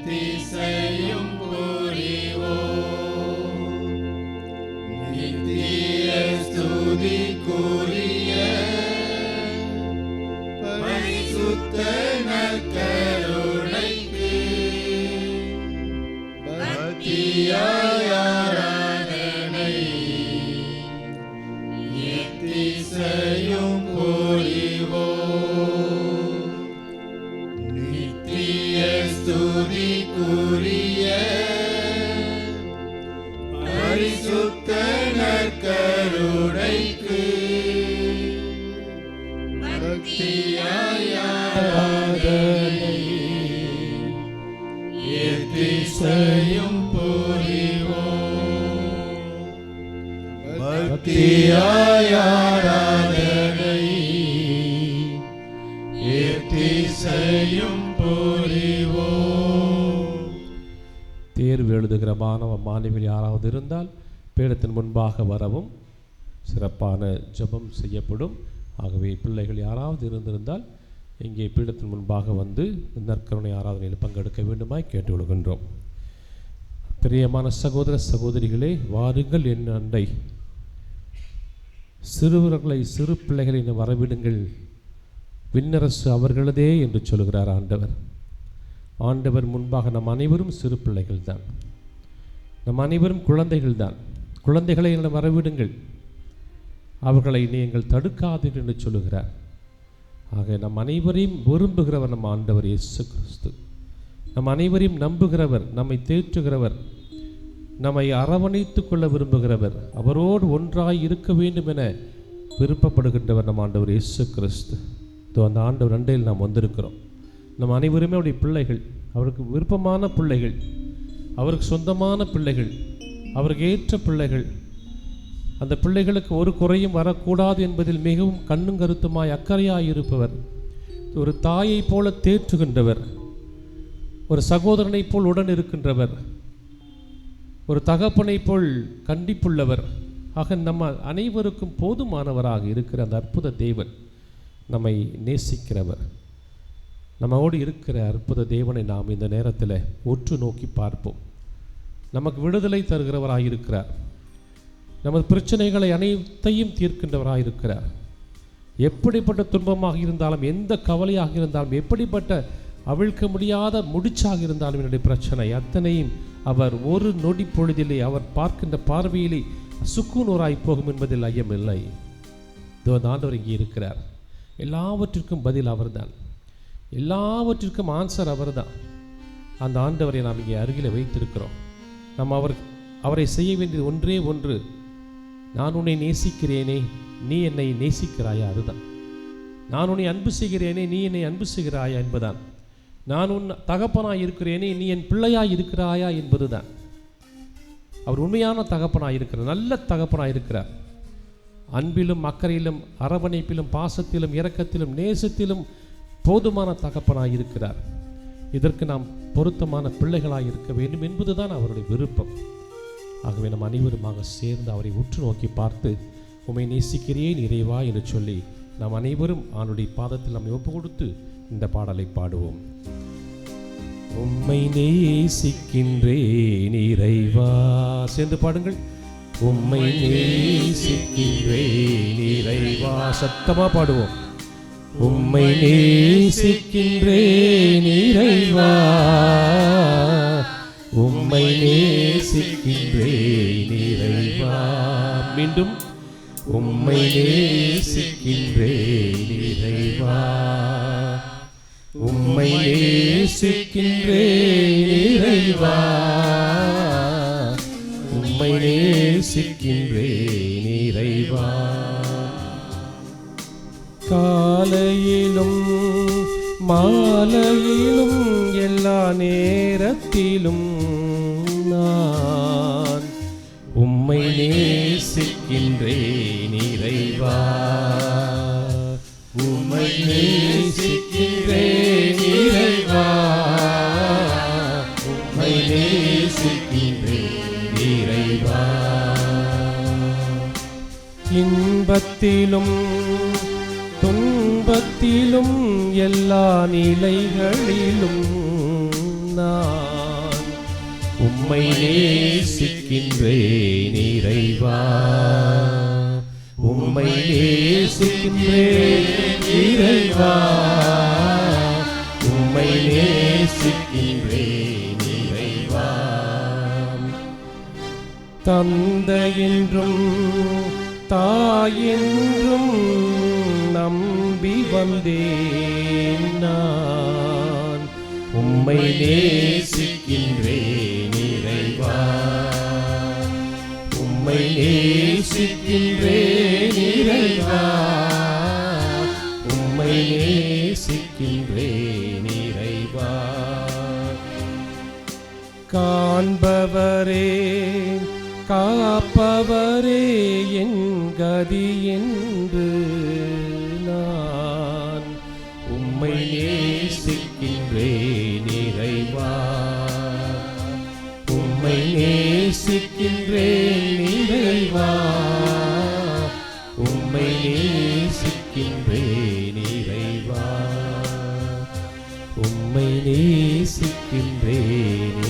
எத்திசையும் புரிவோம் நித்திய ஸ்துதிக்குரிய பரிசுத்த எழுதுகிற மாணவிகள் யாராவது இருந்தால் பீடத்தின் முன்பாக வரவும் சிறப்பான ஜெபம் செய்யப்படும். ஆகவே பிள்ளைகள் யாராவது இருந்திருந்தால் இங்கே பீடத்தின் முன்பாக வந்து நற்கருணை ஆராதனையில் பங்கெடுக்க வேண்டுமாய் கேட்டுக்கொள்கின்றோம். பிரியமான சகோதர சகோதரிகளே வாருங்கள் என் அண்டை. சிறுவர்களை சிறு பிள்ளைகளை வரவிடுங்கள். விண்ணரசு அவர்களதே என்று சொல்கிறார் ஆண்டவர். ஆண்டவர் முன்பாக நம் அனைவரும் சிறு பிள்ளைகள் தான் நம் அனைவரும் குழந்தைகள் தான் குழந்தைகளை எங்களை வரவிடுங்கள். அவர்களை நீங்கள் தடுக்காதீர்கள் என்று சொல்லுகிறார். ஆக நம் அனைவரையும் விரும்புகிறவர் நம் ஆண்டவர் இயேசு கிறிஸ்து. நம் அனைவரையும் நம்புகிறவர் நம்மை தேற்றுகிறவர் நம்மை அரவணைத்து கொள்ள விரும்புகிறவர் அவரோடு ஒன்றாய் இருக்க வேண்டும் என விருப்பப்படுகின்றவர் நம் ஆண்டவர் இயேசு கிறிஸ்து. இதோ அந்த ஆண்டவர் அண்டையில் நாம் வந்திருக்கிறோம். நம் அனைவருமே அவருடைய பிள்ளைகள் அவருக்கு விருப்பமான பிள்ளைகள். அவருக்கு சொந்தமான பிள்ளைகள் அவருக்கு ஏற்ற பிள்ளைகள். அந்த பிள்ளைகளுக்கு ஒரு குறையும் வரக்கூடாது என்பதில் மிகவும் கண்ணும் கருத்துமாய் அக்கறையாய் இருப்பவர் ஒரு தாயைப் போல தேற்றுகின்றவர். ஒரு சகோதரனைப் போல் உடன் இருக்கின்றவர். ஒரு தகப்பனைப் போல் கண்டிப்புள்ளவர். ஆக நம்ம அனைவருக்கும் போதுமானவராக இருக்கிற அந்த அற்புத தேவன் நம்மை நேசிக்கிறவர். நம்மோடு இருக்கிற அற்புத தேவனை நாம் இந்த நேரத்தில் உற்று நோக்கி பார்ப்போம். நமக்கு விடுதலை தருகிறவராக இருக்கிறார் நமது பிரச்சனைகளை அனைத்தையும் தீர்க்கின்றவராக இருக்கிறார் எப்படிப்பட்ட துன்பமாக இருந்தாலும் எந்த கவலையாக இருந்தாலும் எப்படிப்பட்ட அவிழ்க்க முடியாத முடிச்சாக இருந்தாலும் என்னுடைய பிரச்சனை அத்தனையும் அவர் ஒரு நொடி பொழுதிலே அவர் பார்க்கின்ற பார்வையிலே சுக்குநூறாய் போகும் என்பதில் ஐயமில்லை. இதோ அந்த ஆண்டவர் இங்கே இருக்கிறார். எல்லாவற்றிற்கும் பதில் அவர்தான். எல்லாவற்றிற்கும் ஆன்சர் அவர்தான். அந்த ஆண்டவரை நாம் இங்கே அருகில் வைத்திருக்கிறோம். நாம் அவர் அவரை செய்ய வேண்டியது ஒன்றே ஒன்று. நான் உன்னை நேசிக்கிறேனே நீ என்னை நேசிக்கிறாயா அதுதான். நான் உன்னை அன்பு செய்கிறேனே நீ என்னை அன்பு செய்கிறாயா என்பதான் நான் உன் தகப்பனாய் இருக்கிறேனே நீ என் பிள்ளையாய் இருக்கிறாயா என்பதுதான். அவர் உண்மையான தகப்பனாக இருக்கிறார் நல்ல தகப்பனாக இருக்கிறார். அன்பிலும் அக்கறையிலும் அரவணைப்பிலும் பாசத்திலும் இரக்கத்திலும் நேசத்திலும் போதுமான தகப்பனாக இருக்கிறார். இதற்கு நாம் பொருத்தமான பிள்ளைகளாய் இருக்க வேண்டும் என்பதுதான் அவருடைய விருப்பம். ஆகவே நம் அனைவருமாக சேர்ந்து அவரை உற்று நோக்கி பார்த்து உம்மை நேசிக்கிறேன் இறைவா என்று சொல்லி நாம் அனைவரும் அவனுடைய பாதத்தில் நம்மை ஒப்பு கொடுத்து இந்த பாடலை பாடுவோம். உம்மை நேசிக்கின்றேன் இறைவா சேர்ந்து பாடுங்கள். உம்மை நேசிக்கின்றேன் இறைவா சத்தமா பாடுவோம். உம்மை நேசிக்கின்றேன் இறைவா. உம்மை நேசிக்கின்றேன் இறைவா. மீண்டும் உம்மை நேசிக்கின்றேன் இறைவா. உம்மை நேசிக்கின்றேன் இறைவா. உம்மை நேசிக்கின்றேன் இறைவா. காலையிலும் மாலையிலும் எல்லா நேரத்திலும் நான் உம்மை நேசிக்கின்றேன் இறைவா. உம்மை நேசிக்கின்றேன் இறைவா. உம்மை நேசிக்கின்றேன் இறைவா. இன்பத்திலும் துன்பத்திலும் எல்லா நிலைகளிலும் நான் உம்மை நேசிக்கின்றேன் இறைவா. உம்மை நேசிக்கின்றேன் இறைவா. உம்மை நேசிக்கின்றேன் இறைவா. தந்தையென்றும் தாயென்றும் நம்பி வந்தேன் நான். உம்மை நேசிக்கின்றேன் இறைவா. உம்மை நேசிக்கின்றேன் இறைவா. உம்மை நேசிக்கின்றேன் இறைவா. காண்பவரே காப்பவரே என் கதியின் நேசிக்கின்றேன் இறைவா உம்மை நேசிக்கின்றேன் இறைவா. உம்மை நேசிக்கின்றேன்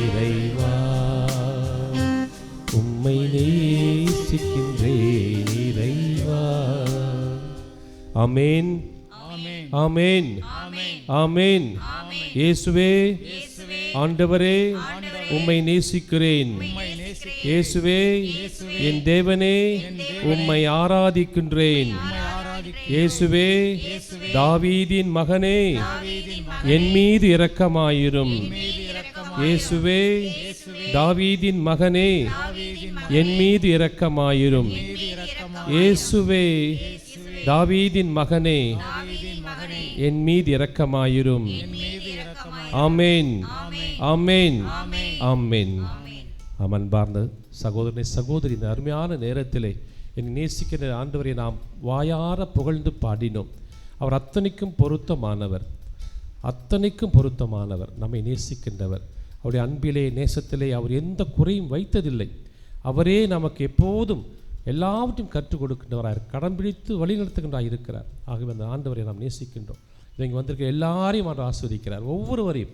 இறைவா. உம்மை நேசிக்கின்றேன் இறைவா. ஆமென். ஆமென். ஆமென். இயேசுவே ஆண்டவரே உம்மை நேசிக்கிறேன். இயேசுவே என் தேவனே உம்மை ஆராதிக்கின்றேன். இயேசுவே தாவீதின் மகனே என் மீது இரக்கமாயிரும். இயேசுவே தாவீதின் மகனே என் மீது இரக்கமாயிரும். இயேசுவே தாவீதின் மகனே என் மீது இரக்கமாயிரும். ஆமேன். ஆமேன். ஆமேன். அன்பார்ந்த சகோதரனை சகோதரி இந்த அருமையான நேரத்திலே என் நேசிக்கிற ஆண்டவரை நாம் வாயார புகழ்ந்து பாடினோம். அவர் அத்தனைக்கும் பொருத்தமானவர். அத்தனைக்கும் பொருத்தமானவர். நம்மை நேசிக்கின்றவர். அவருடைய அன்பிலே நேசத்திலே அவர் எந்த குறையும் வைத்ததில்லை. அவரே நமக்கு எப்போதும் எல்லாவற்றையும் கற்றுக் கொடுக்கின்றவராக கடன் பிடித்து வழிநடத்துகின்றார் இருக்கிறார். ஆகவே அந்த ஆண்டவரை நாம் நேசிக்கின்றோம். இவங்க வந்திருக்க எல்லாரையும் அவர் ஆஸ்வதிக்கிறார் ஒவ்வொருவரையும்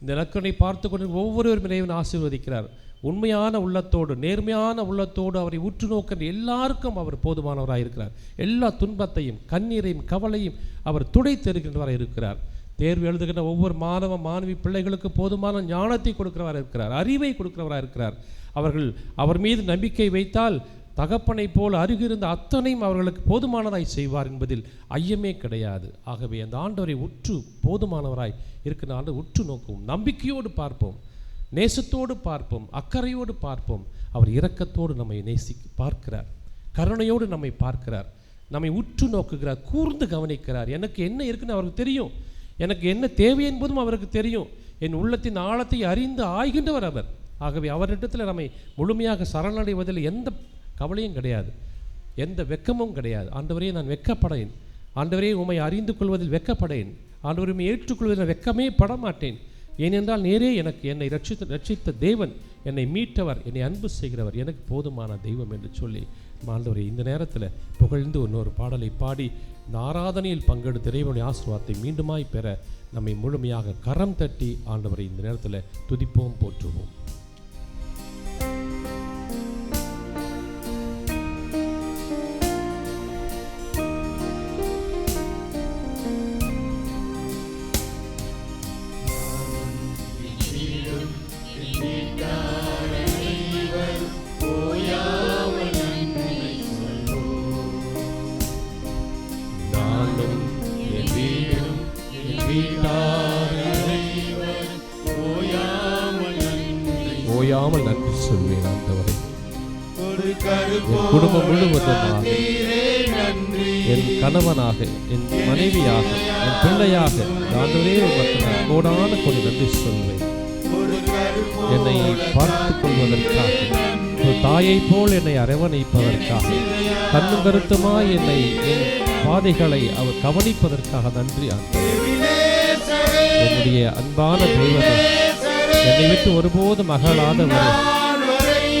இந்த நக்கனை பார்த்து கொண்டு ஒவ்வொருவரும் இறைவன் ஆசீர்வதிக்கிறார். உண்மையான உள்ளத்தோடு நேர்மையான உள்ளத்தோடு அவரை உற்று நோக்கின்ற எல்லாருக்கும் அவர் போதுமானவராக இருக்கிறார். எல்லா துன்பத்தையும் கண்ணீரையும் கவலையும் அவர் துடைத்தெருக்கின்றவராக இருக்கிறார். தேர்வு எழுதுகின்ற ஒவ்வொரு மாணவ மாணவி பிள்ளைகளுக்கு போதுமான ஞானத்தை கொடுக்கிறவராக இருக்கிறார் அறிவை கொடுக்கிறவராக இருக்கிறார். அவர்கள் அவர் மீது நம்பிக்கை வைத்தால் தகப்பனைப் போல் அருகிருந்த அத்தனையும் அவர்களுக்கு போதுமானதாய் செய்வார் என்பதில் ஐயமே கிடையாது. ஆகவே அந்த ஆண்டவரை உற்று போதுமானவராய் இருக்கிற ஆண்டு உற்று நோக்குவோம். நம்பிக்கையோடு பார்ப்போம். நேசத்தோடு பார்ப்போம். அக்கறையோடு பார்ப்போம். அவர் இரக்கத்தோடு நம்மை நேசி பார்க்கிறார். கருணையோடு நம்மை பார்க்கிறார். நம்மை உற்று நோக்குகிறார். கூர்ந்து கவனிக்கிறார். எனக்கு என்ன இருக்குன்னு அவருக்கு தெரியும். எனக்கு என்ன தேவை என்பதும் அவருக்கு தெரியும். என் உள்ளத்தின் ஆழத்தை அறிந்து ஆய்கின்றவர் அவர். ஆகவே அவரிடத்தில் நம்மை முழுமையாக சரணடைவதில் எந்த கவலையும் கிடையாது. எந்த வெக்கமும் கிடையாது. ஆண்டவரே நான் வெக்கப்படேன். ஆண்டவரே உம்மை அறிந்து கொள்வதில் வெக்கப்படேன். ஆண்டவரை ஏற்றுக்கொள்வதில் வெக்கமே பட மாட்டேன் ஏனென்றால் நேரே எனக்கு என்னை ரட்சித்த ரட்சித்த தேவன் என்னை மீட்டவர் என்னை அன்பு செய்கிறவர். எனக்கு போதுமான தெய்வம் என்று சொல்லி ஆண்டவரை இந்த நேரத்தில் புகழ்ந்து இன்னொரு பாடலை பாடி இந்த ஆராதனையில் பங்கெடுத்து இறைவனுடைய ஆசீர்வாதத்தை மீண்டுமாய் பெற நம்மை முழுமையாக கரம் தட்டி ஆண்டவரை இந்த நேரத்தில் துதிப்போம் போற்றுவோம். ஓயாமல் நன்றி சொல்வேன் ஆண்டவரை. என் குடும்பம் முழுவதுமாக என் கணவனாக என் மனைவியாக என் பிள்ளையாக ஆண்டவரே உமக்கு நான் கோடான கொடி நன்றி சொல்வேன். என்னை பார்த்துக் கொள்வதற்காக ஒரு தாயைப் போல் என்னை அரவணைப்பதற்காக கண்ணும் கருத்துமாய் என்னை என் பாதைகளை அவர் கவனிப்பதற்காக நன்றி என்னுடைய அன்பான தெய்வமே என்னை விட்டு ஒருபோதும் அகலாதவரே.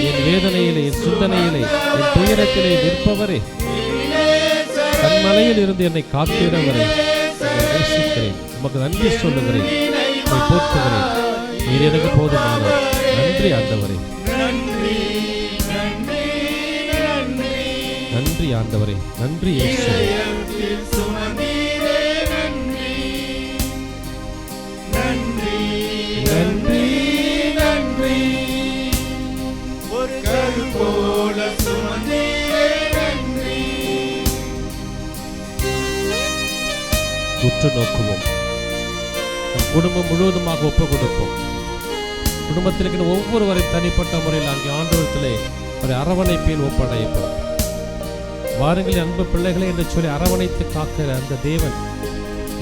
என் வேதனையிலே என் சிந்தனையிலே என் துயரத்திலே நிற்பவரே. மலையில் இருந்து என்னை காத்திடவரே. நேசிக்கிறேன். உமக்கு நன்றி சொல்லுகிறேன். போற்றுகிறேன். நீர் எனக்கு போதுமானவர். நன்றி ஆண்டவரே. நன்றி நன்றி ஆண்டவரே. நன்றி உற்று நோக்குவோம். நம் குடும்பம் முழுவதுமாக ஒப்பு கொடுப்போம் குடும்பத்தில் இருக்கிற ஒவ்வொருவரையும் தனிப்பட்ட முறையில் அங்கே ஆண்டவரத்திலே ஒரு அரவணைப்பில் ஒப்படைப்போம். வாருங்கள் அன்பு பிள்ளைகளே என்று சொல்லி அரவணைத்து காக்கிற அந்த தேவன்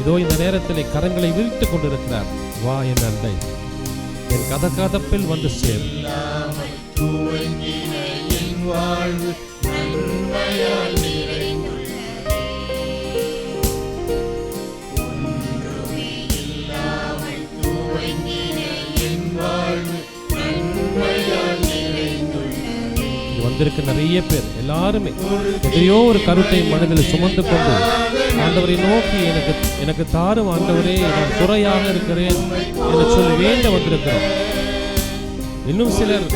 இதோ இந்த நேரத்தில் கரங்களை விரித்துக் கொண்டிருக்கிறார். வா என் அண்டை என் கதகதப்பில் வந்து சேர். வாழ்வு வந்திருக்க நிறைய பேர் எல்லாருமே எதையோ ஒரு கருத்தை மனதில் சுமந்து கொண்டு ஆண்டவரை நோக்கி எனக்கு எனக்கு தாரும் ஆண்டவரே நான் துறையாக இருக்கிறேன் என்று சொல்லி வேண்ட வந்திருக்கிறோம். இன்னும் சிலர்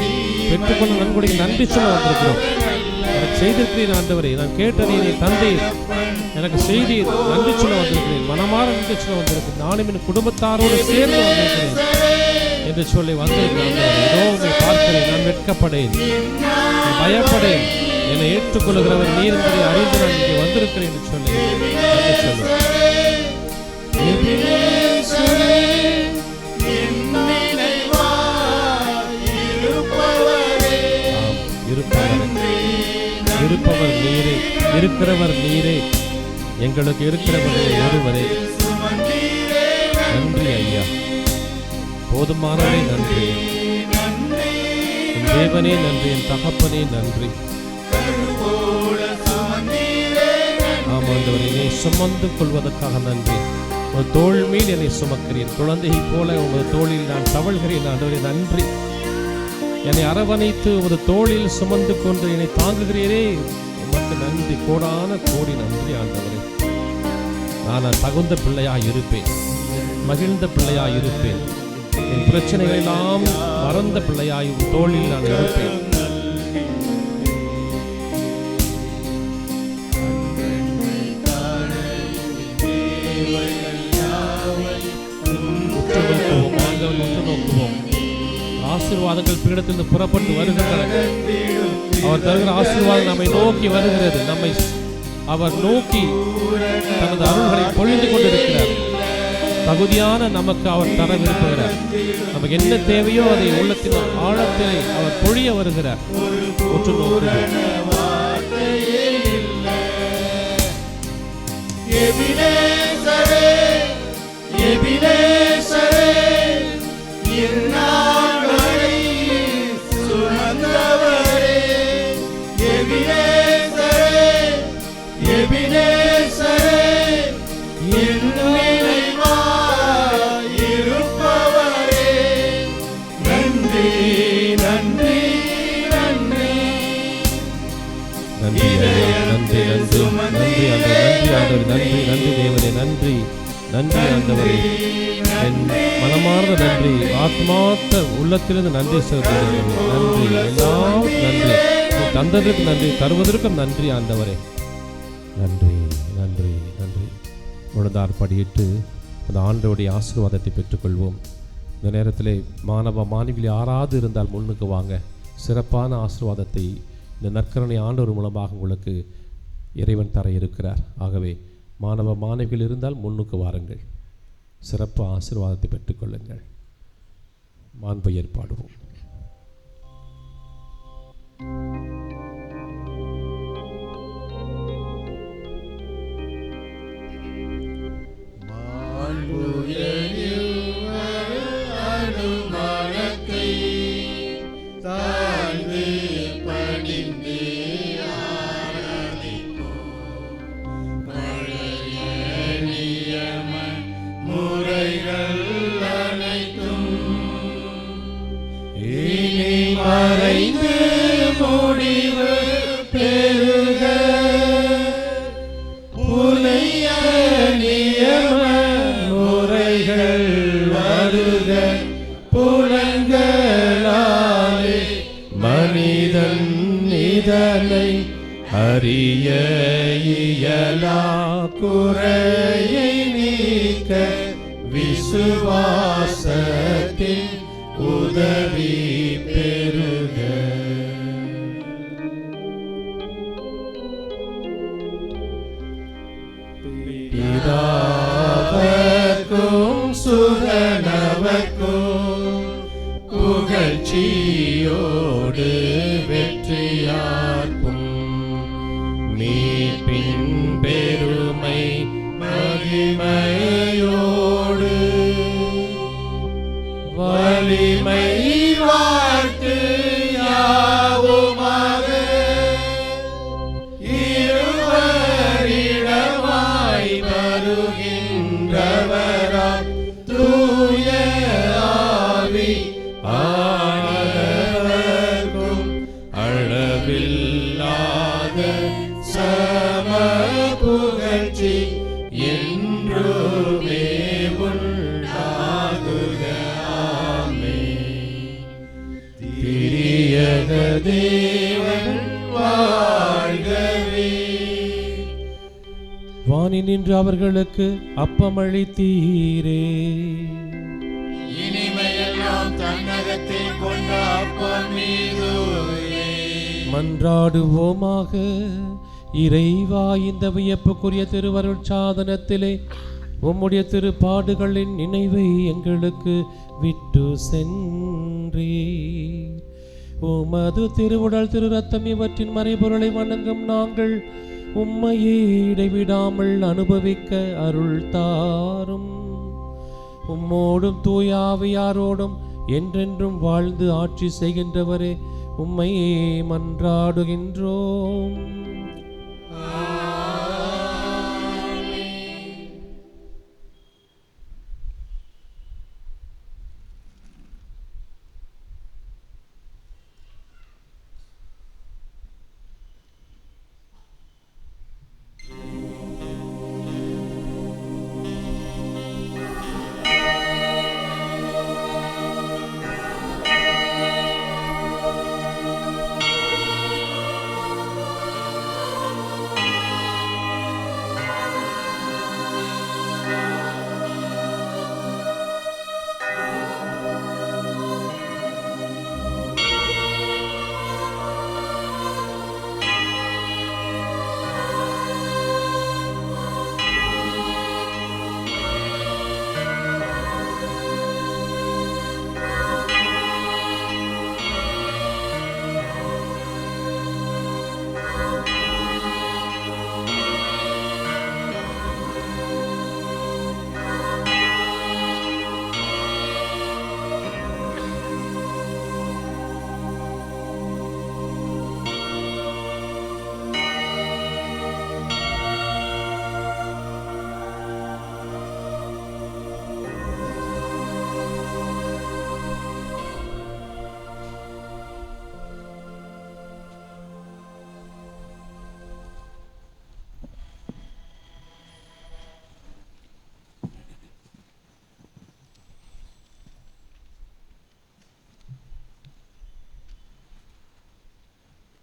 பெற்றுக்கொண்ட நன்கொடை நன்றி சொல்ல வந்திருக்கிறோம். எனக்கு செய்திருக்கிறேன் ஆண்டவரை நான் கேட்டதை நீ தந்தீர். எனக்கு செய்தி நன்றி சொல்ல வந்திருக்கிறேன். மனமாற நன்றி சொல்ல வந்திருக்கிறேன். நானும் என் குடும்பத்தாரோடு சேர்ந்து வந்திருக்கிறேன் என்று சொல்லி வந்திருக்கிறேன் ஆண்டவரே. இதோ பார்க்கிறேன். வெட்கப்படேன் பயப்படேன். என்னை ஏற்றுக்கொள்கிறவர் நீர் என்பதை அறிந்து நான் இங்கே வந்திருக்கிறேன் என்று சொல்லி இருப்பவர். இருப்பவர் நீரே. இருக்கிறவர் நீரே. எங்களுக்கு இருக்கிறவர்களே ஒருவரே. நன்றி ஐயா. போதுமானவரை நன்றி. தேவனே நன்றி என் தகப்பனே நன்றி. ஆமாண்டவர் என்னை சுமந்து கொள்வதற்காக நன்றி. ஒரு தோல் மீது என்னை சுமக்கிறேன் குழந்தையை போல உமது தோளில் நான் தவழ்கிறேன் ஆண்டவரே நன்றி. என்னை அரவணைத்து ஒரு தோளில் சுமந்து கொண்டு என்னை தாங்குகிறீரே. உமக்கு நன்றி கோடான கோடி நன்றி ஆண்டவரே. நான் தகுந்த பிள்ளையாக இருப்பேன் மகிழ்ந்த பிள்ளையாக இருப்பேன். என் பிரச்சனைகள் எல்லாம் மறந்த பிள்ளையாய் உன் தோளில் நான் இருப்பேன் நோக்குவோம் ஆசீர்வாதங்கள் பீடத்திலிருந்து புறப்பட்டு வருகின்றன. அவர் தருகிற ஆசீர்வாதம் நம்மை நோக்கி வருகிறது. நம்மை அவர் நோக்கி தனது அருள்களை பொழிந்து கொண்டிருக்கிறார். தகுதியான நமக்கு அவர் தர விரும்புகிறார் நமக்கு என்ன தேவையோ அதை உள்ளத்தின் ஆழத்திலே அவர் பொழிய வருகிறார். உற்று நோக்குவோம் நன்றி நன்றி தேவனே நன்றி. நன்றி ஆண்டவரே. என் மனமார்ந்த நன்றி. ஆத்மார்த்த உள்ளத்திலிருந்து நன்றி செலுத்துகிறேன். நன்றி. எல்லாம் நன்றி. தந்ததற்கு நன்றி தருவதற்கும் நன்றி ஆண்டவரே. நன்றி நன்றி நன்றி. முழுதார் படியிட்டு அந்த ஆண்டவருடைய ஆசீர்வாதத்தை பெற்றுக்கொள்வோம். இந்த நேரத்தில் மாணவ மாணவிகள் யாராவது இருந்தால் முன்னுக்கு வாங்க. சிறப்பான ஆசீர்வாதத்தை இந்த நற்கரணை ஆண்டவர் மூலமாக உங்களுக்கு இறைவன் தர இருக்கிறார். ஆகவே மாணவ மாணவிகள் இருந்தால் முன்னுக்கு வாருங்கள். சிறப்பு ஆசீர்வாதத்தை பெற்றுக்கொள்ளுங்கள். மாண்பு ஏற்பாடுவோம். அனுமானத்தை விசுவாச. வானி நின்று அவர்களுக்கு அப்பமளித்தீரே. மன்றாடுவோமாக. இறைவா இந்த வியப்புக்குரிய திருவருட் சாதனத்திலே உம்முடைய திருப்பாடுகளின் நினைவை எங்களுக்கு விட்டு சென்றே. உமது திருவுடல் திரு ரத்தம் இவற்றின் மறைபொருளை வணங்கும் நாங்கள் உம்மையே இடைவிடாமல் அனுபவிக்க அருள் தாரும். உம்மோடும் தூயாவியாரோடும் என்றென்றும் வாழ்ந்து ஆட்சி செய்கின்றவரே உம்மையே மன்றாடுகின்றோம்.